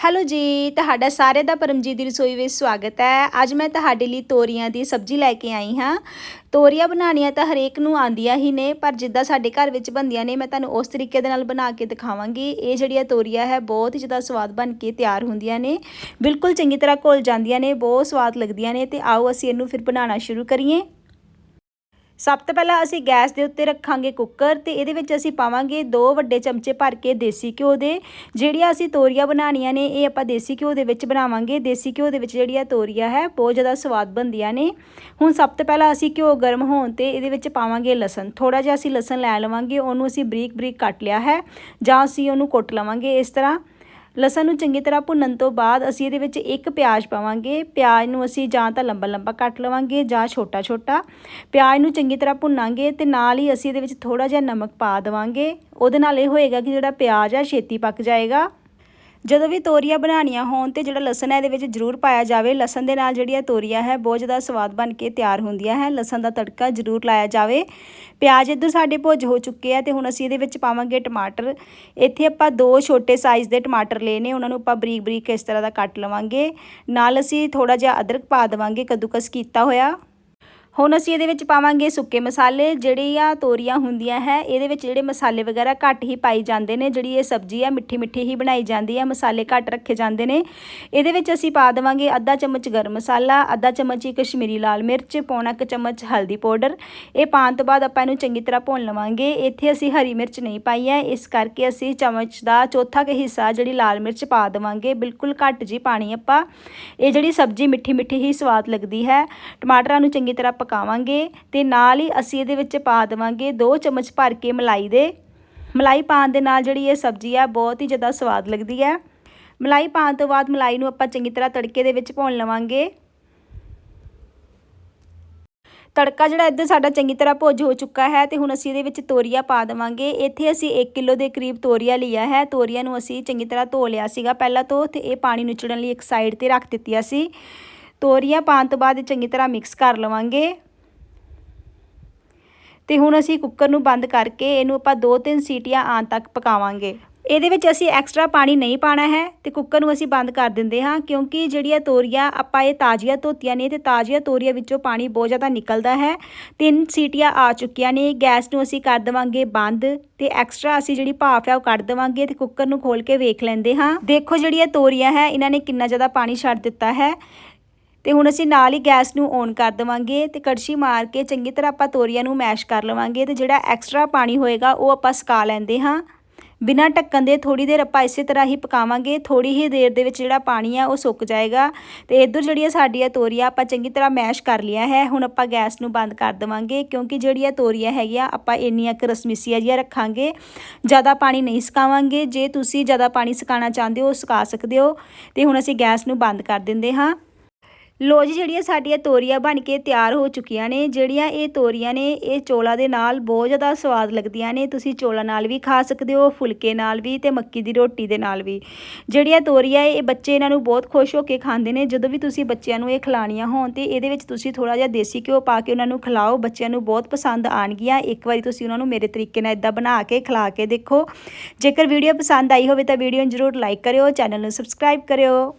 Hello ਜੀ, ਤੁਹਾਡਾ ਸਾਰਿਆਂ ਦਾ ਪਰਮਜੀਤ ਦੀ ਰਸੋਈ ਵਿੱਚ ਸਵਾਗਤ ਹੈ। ਅੱਜ ਮੈਂ ਤੁਹਾਡੇ ਲਈ ਤੋਰੀਆਂ ਦੀ ਸਬਜ਼ੀ ਲੈ ਕੇ ਆਈ ਹਾਂ। ਤੋਰੀਆਂ ਬਣਾਉਣੀਆਂ ਤਾਂ ਹਰੇਕ ਨੂੰ ਆਉਂਦੀਆਂ ਹੀ ਨੇ, ਪਰ ਜਿੱਦਾਂ ਸਾਡੇ ਘਰ ਵਿੱਚ ਬਣਦੀਆਂ ਨੇ, ਮੈਂ ਤੁਹਾਨੂੰ ਉਸ ਤਰੀਕੇ ਦੇ ਨਾਲ ਬਣਾ ਕੇ ਦਿਖਾਵਾਂਗੀ। ਇਹ ਜਿਹੜੀਆਂ ਤੋਰੀਆਂ ਹੈ, ਬਹੁਤ ਹੀ ਜ਼ਿਆਦਾ ਸਵਾਦ ਬਣ ਕੇ ਤਿਆਰ ਹੁੰਦੀਆਂ ਨੇ। ਬਿਲਕੁਲ ਚੰਗੀ ਤਰ੍ਹਾਂ ਘੁਲ ਜਾਂਦੀਆਂ ਨੇ, ਬਹੁਤ ਸਵਾਦ ਲੱਗਦੀਆਂ ਨੇ ਤੇ ਆਓ ਅਸੀਂ ਇਹਨੂੰ ਫਿਰ ਬਣਾਉਣਾ ਸ਼ੁਰੂ ਕਰੀਏ। ਸਭ ਤੋਂ ਪਹਿਲਾਂ ਅਸੀਂ ਗੈਸ ਦੇ ਉੱਤੇ ਰੱਖਾਂਗੇ ਕੁੱਕਰ ਤੇ ਇਹਦੇ ਵਿੱਚ ਅਸੀਂ ਪਾਵਾਂਗੇ ਦੋ ਵੱਡੇ ਚਮਚੇ ਭਰ ਕੇ ਦੇਸੀ ਘਿਓ ਦੇ। ਜਿਹੜੀਆਂ ਅਸੀਂ ਤੋਰੀਆਂ ਬਣਾਉਣੀਆਂ ਨੇ, ਇਹ ਆਪਾਂ ਦੇਸੀ ਘਿਓ ਦੇ ਵਿੱਚ ਬਣਾਵਾਂਗੇ। ਦੇਸੀ ਘਿਓ ਦੇ ਵਿੱਚ ਜਿਹੜੀਆਂ ਤੋਰੀਆਂ ਹੈ, ਬਹੁਤ ਜ਼ਿਆਦਾ ਸਵਾਦ ਬਣਦੀਆਂ ਨੇ। ਹੁਣ ਸਭ ਤੋਂ ਪਹਿਲਾਂ ਅਸੀਂ ਘਿਓ ਗਰਮ ਹੋਣ ਤੇ ਇਹਦੇ ਵਿੱਚ ਪਾਵਾਂਗੇ ਲਸਣ। ਥੋੜਾ ਜਿਹਾ ਅਸੀਂ ਲਸਣ ਲੈ ਲਵਾਂਗੇ, ਉਹਨੂੰ ਅਸੀਂ ਬਰੀਕ ਬਰੀਕ ਕੱਟ ਲਿਆ ਹੈ, ਜਾਂ ਅਸੀਂ ਉਹਨੂੰ ਕੁੱਟ ਲਵਾਂਗੇ ਇਸ ਤਰ੍ਹਾਂ। ਲਸਣ ਨੂੰ ਚੰਗੀ ਤਰ੍ਹਾਂ ਭੁੰਨਣ ਤੋਂ ਬਾਅਦ ਅਸੀਂ ਇਹਦੇ ਵਿੱਚ ਇੱਕ ਪਿਆਜ਼ ਪਾਵਾਂਗੇ। ਪਿਆਜ਼ ਨੂੰ ਅਸੀਂ ਜਾਂ ਤਾਂ ਲੰਬਾ ਲੰਬਾ ਕੱਟ ਲਵਾਂਗੇ ਜਾਂ ਛੋਟਾ ਛੋਟਾ। ਪਿਆਜ਼ ਨੂੰ ਚੰਗੀ ਤਰ੍ਹਾਂ ਭੁੰਨਾਂਗੇ ਤੇ ਨਾਲ ਹੀ ਅਸੀਂ ਇਹਦੇ ਵਿੱਚ ਥੋੜਾ ਜਿਹਾ ਨਮਕ ਪਾ ਦੇਵਾਂਗੇ। ਉਹਦੇ ਨਾਲ ਇਹ ਹੋਏਗਾ ਕਿ ਜਿਹੜਾ ਪਿਆਜ਼ ਆ, ਛੇਤੀ ਪੱਕ ਜਾਏਗਾ। ਜਦੋਂ ਵੀ ਤੋਰੀਆਂ ਬਣਾਉਣੀਆਂ ਹੋਣ ਤੇ ਜਿਹੜਾ ਲਸਣ ਹੈ ਇਹਦੇ ਵਿੱਚ ਜ਼ਰੂਰ ਪਾਇਆ ਜਾਵੇ। ਲਸਣ ਦੇ ਨਾਲ ਜਿਹੜੀ ਜਿਹੜੀਆਂ ਤੋਰੀਆ ਹੈ, ਬਹੁਤ ਜ਼ਿਆਦਾ ਸਵਾਦ ਬਣ ਕੇ ਤਿਆਰ ਹੁੰਦੀਆਂ ਹੈ। ਲਸਣ ਦਾ ਤੜਕਾ ਜ਼ਰੂਰ ਲਾਇਆ ਜਾਵੇ। ਪਿਆਜ਼ ਇੱਧਰ ਸਾਡੇ ਭੁੱਜ ਹੋ ਚੁੱਕੇ ਆ ਤੇ ਹੁਣ ਅਸੀਂ ਇਹਦੇ ਵਿੱਚ ਪਾਵਾਂਗੇ ਟਮਾਟਰ। ਇੱਥੇ ਆਪਾਂ ਦੋ ਛੋਟੇ ਸਾਈਜ਼ ਦੇ ਟਮਾਟਰ ਲਏ ਨੇ, ਉਹਨਾਂ ਨੂੰ ਆਪਾਂ ਬਰੀਕ ਬਰੀਕ ਇਸ ਤਰ੍ਹਾਂ ਦਾ ਕੱਟ ਲਵਾਂਗੇ। ਨਾਲ ਅਸੀਂ ਥੋੜਾ ਜਿਹਾ ਅਦਰਕ ਪਾ ਦੇਵਾਂਗੇ, ਕੱਦੂਕਸ ਕੀਤਾ ਹੋਇਆ। ਹੁਣ ਅਸੀਂ ਇਹਦੇ ਵਿੱਚ ਪਾਵਾਂਗੇ ਸੁੱਕੇ ਮਸਾਲੇ, ਜਿਹੜੀਆਂ ਤੋਰੀਆਂ ਹੁੰਦੀਆਂ ਹੈ, ਇਹਦੇ ਵਿੱਚ ਜਿਹੜੇ ਮਸਾਲੇ ਵਗੈਰਾ ਘੱਟ ਹੀ ਪਾਈ ਜਾਂਦੇ ਨੇ, ਜਿਹੜੀ ਇਹ ਸਬਜ਼ੀ ਆ ਮਿੱਠੀ ਮਿੱਠੀ ਹੀ ਬਣਾਈ ਜਾਂਦੀ ਹੈ ਮਸਾਲੇ ਘੱਟ ਰੱਖੇ ਜਾਂਦੇ ਨੇ। ਇਹਦੇ ਵਿੱਚ ਅਸੀਂ ਪਾ ਦੇਵਾਂਗੇ ਅੱਧਾ ਚਮਚ ਗਰਮ ਮਸਾਲਾ, ਅੱਧਾ ਚਮਚ ਹੀ ਕਸ਼ਮੀਰੀ ਲਾਲ ਮਿਰਚ, ਪੌਣਾ ਕੁ ਚਮਚ ਹਲਦੀ ਪਾਊਡਰ। ਇਹ ਪਾਉਣ ਤੋਂ ਬਾਅਦ ਆਪਾਂ ਇਹਨੂੰ ਚੰਗੀ ਤਰ੍ਹਾਂ ਭੁੰਨ ਲਵਾਂਗੇ। ਇੱਥੇ ਅਸੀਂ ਹਰੀ ਮਿਰਚ ਨਹੀਂ ਪਾਈ ਹੈ, ਇਸ ਕਰਕੇ ਅਸੀਂ ਚਮਚ ਦਾ ਚੌਥਾ ਕੁ ਹਿੱਸਾ ਜਿਹੜੀ ਲਾਲ ਮਿਰਚ ਪਾ ਦੇਵਾਂਗੇ। ਬਿਲਕੁਲ ਘੱਟ ਜੀ ਪਾਣੀ ਆਪਾਂ। ਇਹ ਜਿਹੜੀ ਸਬਜ਼ੀ ਮਿੱਠੀ ਮਿੱਠੀ ਹੀ ਸਵਾਦ ਲੱਗਦੀ ਹੈ। ਟਮਾਟਰਾਂ ਨੂੰ ਚੰਗੀ ਤਰ੍ਹਾਂ ਪਕਾਵਾਂਗੇ ਤੇ ਨਾਲ ਹੀ ਅਸੀਂ ਇਹਦੇ ਵਿੱਚ ਪਾ ਦੇਵਾਂਗੇ 2 ਚਮਚ ਭਰ ਕੇ ਮਲਾਈ ਦੇ। ਮਲਾਈ ਪਾਉਣ ਦੇ ਨਾਲ ਜਿਹੜੀ ਇਹ ਸਬਜ਼ੀ ਆ, ਬਹੁਤ ਹੀ ਜ਼ਿਆਦਾ ਸਵਾਦ ਲੱਗਦੀ ਹੈ ਮਲਾਈ ਪਾਉਣ ਤੋਂ ਬਾਅਦ ਮਲਾਈ ਨੂੰ ਆਪਾਂ ਚੰਗੀ ਤਰ੍ਹਾਂ ਤੜਕੇ ਦੇ ਵਿੱਚ ਭੁੰਨ ਲਵਾਂਗੇ। ਤੜਕਾ ਜਿਹੜਾ ਇੱਧਰ ਸਾਡਾ ਚੰਗੀ ਤਰ੍ਹਾਂ ਭੁੱਜ ਹੋ ਚੁੱਕਾ ਹੈ ਤੇ ਹੁਣ ਅਸੀਂ ਇਹਦੇ ਵਿੱਚ ਤੋਰੀਆ ਪਾ ਦੇਵਾਂਗੇ। ਇੱਥੇ ਅਸੀਂ 1 ਕਿਲੋ ਦੇ ਕਰੀਬ ਤੋਰੀਆ ਲਿਆ ਹੈ। ਤੋਰੀਆ ਨੂੰ ਅਸੀਂ ਚੰਗੀ ਤਰ੍ਹਾਂ ਧੋ ਲਿਆ ਸੀਗਾ ਪਹਿਲਾਂ ਤੋਂ ਤੇ ਇਹ ਪਾਣੀ ਨੁਚੜਨ ਲਈ ਇੱਕ ਸਾਈਡ ਤੇ ਰੱਖ ਦਿੱਤੀਆਂ ਸੀ। ਤੋਰੀਆਂ ਪਾਉਣ ਤੋਂ ਬਾਅਦ ਚੰਗੀ ਤਰ੍ਹਾਂ ਮਿਕਸ ਕਰ ਲਵਾਂਗੇ। ਤੇ ਹੁਣ ਅਸੀਂ ਕੁੱਕਰ ਨੂੰ ਬੰਦ ਕਰਕੇ ਇਹਨੂੰ ਆਪਾਂ 2-3 ਸੀਟੀਆਂ ਆਉਣ ਤੱਕ ਪਕਾਵਾਂਗੇ। ਇਹਦੇ ਵਿੱਚ ਅਸੀਂ ਐਕਸਟਰਾ ਪਾਣੀ ਨਹੀਂ ਪਾਣਾ ਹੈ ਤੇ ਕੁੱਕਰ ਨੂੰ ਅਸੀਂ ਬੰਦ ਕਰ ਦਿੰਦੇ ਹਾਂ ਕਿਉਂਕਿ ਜਿਹੜੀਆਂ ਤੋਰੀਆਂ ਆਪਾਂ ਇਹ ਤਾਜ਼ੀਆਂ ਧੋਤੀਆਂ ਨੇ ਤੇ ਤਾਜ਼ੀਆਂ ਤੋਰੀਆਂ ਵਿੱਚੋਂ ਪਾਣੀ ਬਹੁਤ ਜ਼ਿਆਦਾ ਨਿਕਲਦਾ ਹੈ। ਤਿੰਨ ਸੀਟੀਆਂ ਆ ਚੁੱਕੀਆਂ ਨੇ, ਗੈਸ ਨੂੰ ਅਸੀਂ ਕਰ ਦੇਵਾਂਗੇ ਬੰਦ ਤੇ ਐਕਸਟਰਾ ਅਸੀਂ ਜਿਹੜੀ ਭਾਫ ਹੈ ਉਹ ਕੱਢ ਦੇਵਾਂਗੇ ਤੇ ਕੁੱਕਰ ਨੂੰ ਖੋਲ ਕੇ ਵੇਖ ਲੈਂਦੇ ਹਾਂ। ਦੇਖੋ ਜਿਹੜੀਆਂ ਤੋਰੀਆਂ ਹੈ, ਇਹਨਾਂ ਨੇ ਕਿੰਨਾ ਜ਼ਿਆਦਾ ਪਾਣੀ ਛੱਡ ਦਿੱਤਾ ਹੈ। ਤੇ ਹੁਣ ਅਸੀਂ ਨਾਲ ਹੀ ਗੈਸ ਨੂੰ ਔਨ ਕਰ ਦੇਵਾਂਗੇ ਤੇ ਕੜਛੀ ਮਾਰ ਕੇ ਚੰਗੀ ਤਰ੍ਹਾਂ ਆਪਾਂ ਤੋਰੀਆਂ ਨੂੰ ਮੈਸ਼ ਕਰ ਲਵਾਂਗੇ ਤੇ ਜਿਹੜਾ ਐਕਸਟਰਾ ਪਾਣੀ ਹੋਏਗਾ ਉਹ ਆਪਾਂ ਸਕਾ ਲੈਂਦੇ ਹਾਂ। ਬਿਨਾਂ ਢੱਕਣ ਦੇ ਥੋੜੀ ਦੇਰ ਆਪਾਂ ਇਸੇ ਤਰ੍ਹਾਂ ਹੀ ਪਕਾਵਾਂਗੇ ਥੋੜੀ ਹੀ ਦੇਰ ਦੇ ਵਿੱਚ ਜਿਹੜਾ ਪਾਣੀ ਆ ਉਹ ਸੁੱਕ ਜਾਏਗਾ ਤੇ ਇਧਰ ਜਿਹੜੀਆਂ ਆ ਤੋਰੀਆ ਆਪਾਂ ਚੰਗੀ ਤਰ੍ਹਾਂ ਮੈਸ਼ ਕਰ ਲਿਆ ਹੈ, ਹੁਣ ਆਪਾਂ ਗੈਸ ਨੂੰ ਬੰਦ ਕਰ ਦੇਵਾਂਗੇ ਕਿਉਂਕਿ ਜਿਹੜੀਆਂ ਤੋਰੀਆਂ ਹੈਗੀਆਂ ਆਪਾਂ ਇੰਨੀਆਂ ਕੁ ਰਸਮੀਸੀਆਂ ਜਿਹੀਆਂ ਰੱਖਾਂਗੇ, ਜ਼ਿਆਦਾ ਪਾਣੀ ਨਹੀਂ ਸੁਕਾਵਾਂਗੇ, ਜੇ ਤੁਸੀਂ ਜ਼ਿਆਦਾ ਪਾਣੀ ਸੁਕਾਉਣਾ ਚਾਹੁੰਦੇ ਹੋ ਸੁਕਾ ਸਕਦੇ ਹੋ ਤੇ ਹੁਣ ਅਸੀਂ ਗੈਸ ਨੂੰ ਬੰਦ ਕਰ ਦਿੰਦੇ ਹਾਂ। ਲੋ ਜੀ, ਜਿਹੜੀਆਂ ਸਾਡੀਆਂ ਤੋਰੀਆਂ ਬਣ ਕੇ ਤਿਆਰ ਹੋ ਚੁੱਕੀਆਂ ਨੇ, ਜਿਹੜੀਆਂ ਇਹ ਤੋਰੀਆਂ ਨੇ, ਇਹ ਚੋਲਾ ਦੇ ਨਾਲ ਬਹੁਤ ਜ਼ਿਆਦਾ ਸਵਾਦ ਲੱਗਦੀਆਂ ਨੇ। ਤੁਸੀਂ ਚੋਲਾ ਨਾਲ ਵੀ ਖਾ ਸਕਦੇ ਹੋ, ਫੁਲਕੇ ਨਾਲ ਵੀ ਤੇ ਮੱਕੀ ਦੀ ਰੋਟੀ ਦੇ ਨਾਲ ਵੀ। ਜਿਹੜੀਆਂ ਤੋਰੀਆਂ ਇਹ ਬੱਚੇ ਇਹਨਾਂ ਨੂੰ ਬਹੁਤ ਖੁਸ਼ ਹੋ ਕੇ ਖਾਂਦੇ ਨੇ। ਜਦੋਂ ਵੀ ਤੁਸੀਂ ਬੱਚਿਆਂ ਨੂੰ ਇਹ ਖਿਲਾਣੀਆਂ ਹੋਣ ਤੇ ਇਹਦੇ ਵਿੱਚ ਤੁਸੀਂ ਥੋੜਾ ਜਿਹਾ ਦੇਸੀ ਘਿਓ ਪਾ ਕੇ ਉਹਨਾਂ ਨੂੰ ਖਿਲਾਓ, ਬੱਚਿਆਂ ਨੂੰ ਬਹੁਤ ਪਸੰਦ ਆਣਗੀਆਂ। ਇੱਕ ਵਾਰੀ ਤੁਸੀਂ ਉਹਨਾਂ ਨੂੰ ਮੇਰੇ ਤਰੀਕੇ ਨਾਲ ਇਦਾਂ ਬਣਾ ਕੇ ਖਿਲਾ ਕੇ ਦੇਖੋ। ਜੇਕਰ ਵੀਡੀਓ ਪਸੰਦ ਆਈ ਹੋਵੇ ਤਾਂ ਵੀਡੀਓ ਨੂੰ ਜ਼ਰੂਰ ਲਾਈਕ ਕਰਿਓ, ਚੈਨਲ ਨੂੰ ਸਬਸਕ੍ਰਾਈਬ ਕਰਿਓ।